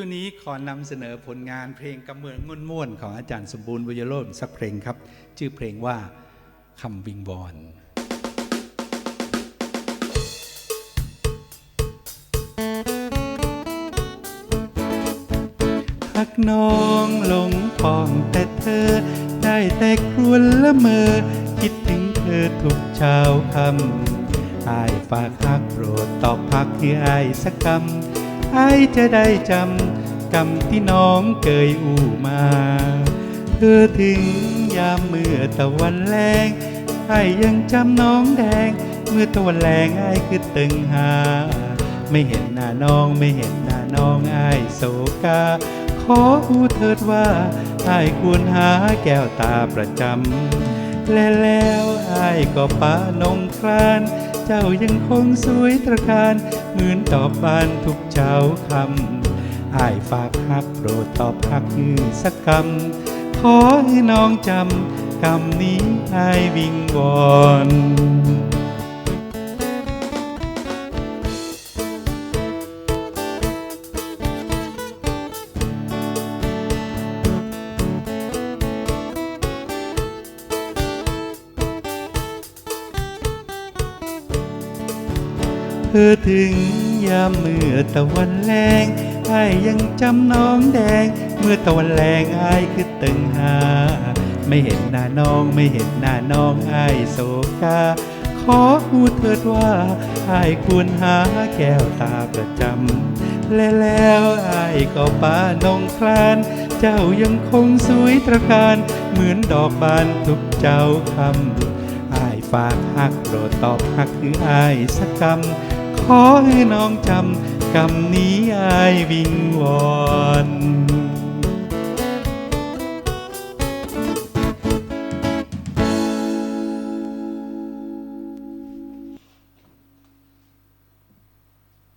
ช่วงนี้ขอนำเสนอผลงานเพลงกำเมืองง่วนม่วนๆของอาจารย์สมบูรณ์บุญโรจน์สักเพลงครับ ชื่อเพลงว่าคำวิงบอลหักน้องลงปองแต่เธอ ได้แต่ครวญละเมอ คิดถึงเธอทุกเช้าคำอายฝากฮักโปรดตอบพักที่อายสักคำ อายจะได้จำกรรมที่น้องเคยอู้มาเธอถึงยามเมื่อตะวันแรงไอ้ยังจำน้องแดง เมื่อตะวันแรงไอ้คือตึงหา ไม่เห็นหน้าน้องไม่เห็นหน้าน้องไอ้โศกา ขออูเถิดว่าไอ้ควรหาแก้วตาประจำและแล้ว ก็ปานงคราน เจ้ายังคงสวยตระการเหมือนตอบบานทุกเช้าคำอายฝากฮักโปรดตอบฮักยือสักคำขอให้น้องจำคำนี้อายวิงวอน เธอถึงยามเมื่อตะวันแรงไอ้ายยังจำน้องแดง เมื่อตะวันแรงไอ้ายคือตึงหา ไม่เห็นหน้าน้องไม่เห็นหน้าน้องไอ้ายโศกาขอพูดเถิดว่าไอ้ายควรหาแก้วตาประจำและแล้วไอ้ายก็ปานงคลานเจ้ายังคงสวยตระการ เหมือนดอกบานทุกเจ้าคำอายฝากฮักโปรดตอบฮักคืออายสักคำ ขอให้น้องจำคำนี้อายวิงวอน